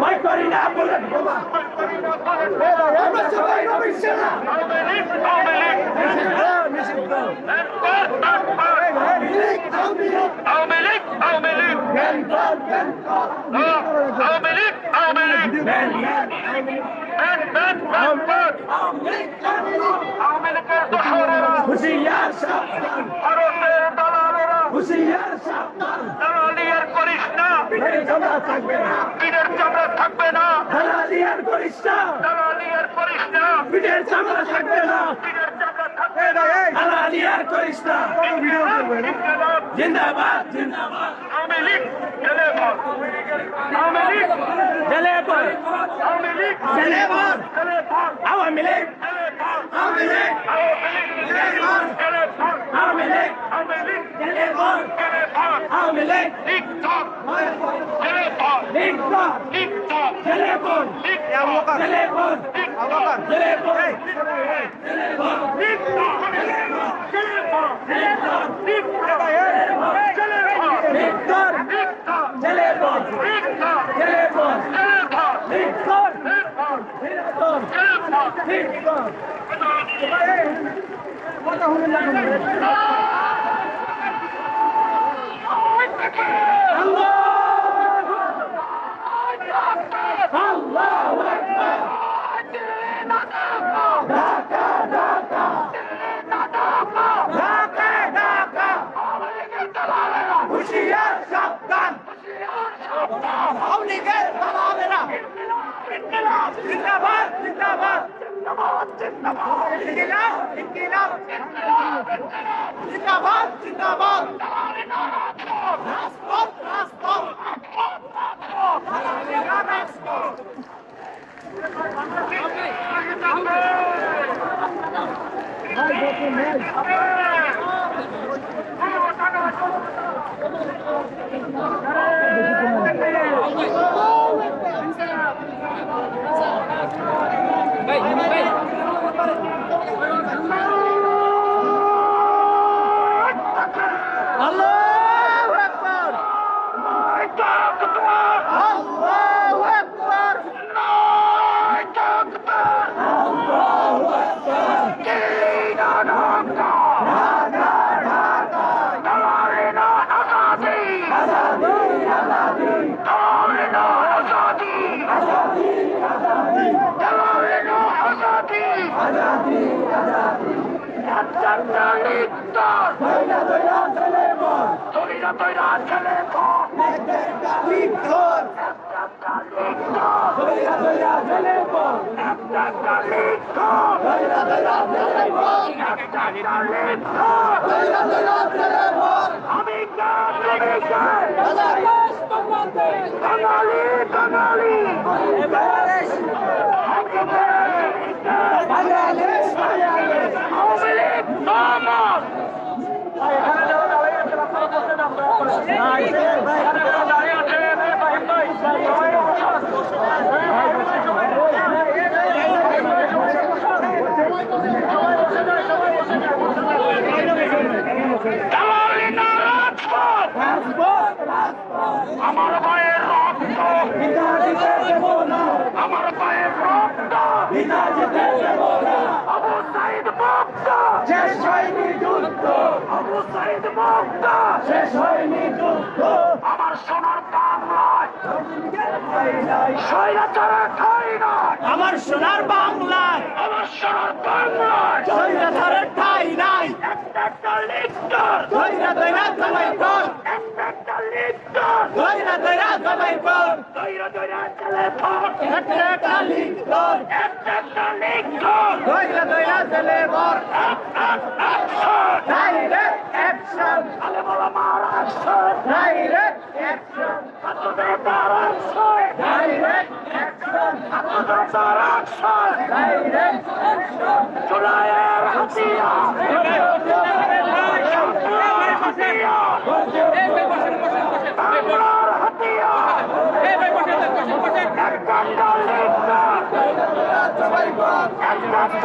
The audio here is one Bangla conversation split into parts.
ভয় করি না বলে বোমা আমরা ভারতের দালালেরা হুশিয়ার সাবধান দালালি আর করিস না থাকবে না পিঠের চামড়া থাকবে না দালালি আর করিস না দালালি আর করিস না পিঠের চামড়া থাকবে না পিঠের চামড়া থাকবে না দালালি আর করিস না জিন্দাবাদ জিন্দাবাদ আওয়ামী লীগ জেলে পর আওয়ামী লীগ জেলে পর আওয়ামী লীগ আওয়ামী লীগ আওয়ামী লীগ আওয়ামী লীগ আওয়ামী লীগ জেলে জেলে জেলে ধর লীগ ধর লীগ ধর জেলে পর জেলে ভর লীগ ধর আল্লাহু আকবার ঢাকা ঢাকা ঢাকা ঢাকা হুশিয়ার সাবধান আওয়ামী লীগের দালালেরা জিন্দাবাদ জিন্দাবাদ। ইনকিলাব জিন্দাবাদ জিন্দাবাদ। আল্লাহু দইরা দইরা চলে মন লিখ ধর দইরা চলে মন চলে চলে আমি Nice. সাইদ মুক্ত শেষ হয়নি যুদ্ধ আমার সোনার বাংলায়। স্বৈরাচারা ঠাই নয় আমার সোনার বাংলায়। আমার সোনার বাংলায় স্বৈরাচারের ঠাই নাই। একটা একটা লিস্টার দইরা দইরা জমাই কর একটা একটা লিস্টার দইরা দইরা জমাই কর দৈরা দৈরা চলে একটা একটা লিখ একটা একটা দইরা দইরা চলে মর অ্যাকশন ডাইরেক্ট অ্যাকশন বলা মহারাষ্ট্র ডাইরেক্ট অ্যাকশন ছাত্রদের দ্বারাক্ষর ডাইরেক্ট অ্যাকশন ছাত্রদের দ্বারাক্ষর ডাইরেক্ট অ্যাকশন জুলাইয়ের হাতিয়ার বাংলার হাতিয়ার বাংলার হাতিয়ার এক গান্ডা লিস্টার জমাই কর একমাত্র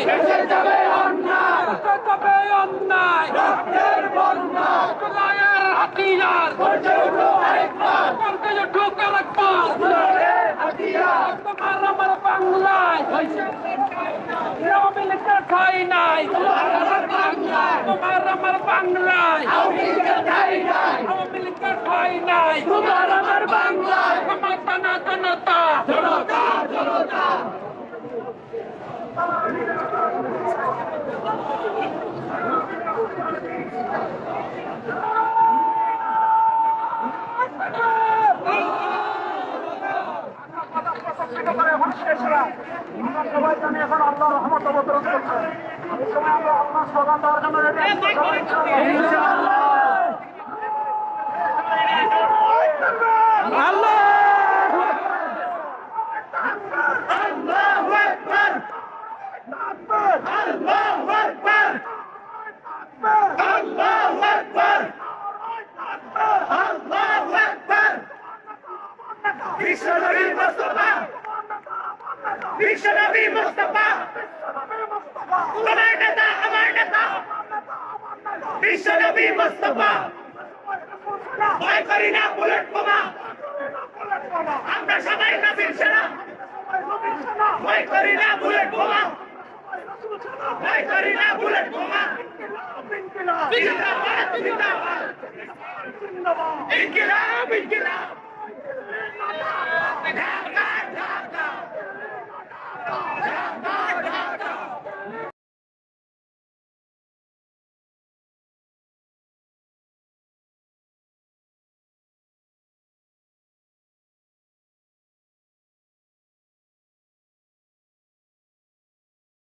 অন্যায়। যাবে অন্যায়। রক্তের বন্যা। জুলাইয়ের হাতিয়ার। গর্জে উঠো আরেকবার। করতে ঢুকে রাখবার জোরে হাতিয়ার। তোমার আমার বাংলায়। লীগের ঠাই নাই। তোমার আমার বাংলায়। তোমার আমার বাংলায়। লীগের ঠাঁই নাই। লীগের ঠাই নাই। তোমার আমার বাংলায়। ক্ষমতা না জনতা জনতা জনতা। সবাই জানি এখন আল্লাহ রহমত অবতরণ করছে এই সময় আমরা আল্লাহ স্লোগান দেওয়ার জন্য। ইনশাআল্লাহ আল্লাহু আকবার আল্লাহু আকবার আল্লাহু আকবার আল্লাহু আকবার বিশ্বনবী মুস্তাফা বিশ্বনবী মুস্তাফা ভয় করি না বুলেট বোমা আমরা সবাই নবীর সেনা ভয় করি না বুলেট বোমা ভয় করি না বুলেট বোমা জিন্দাবাদ জিন্দাবাদ ইনকিলাব ইনকিলাব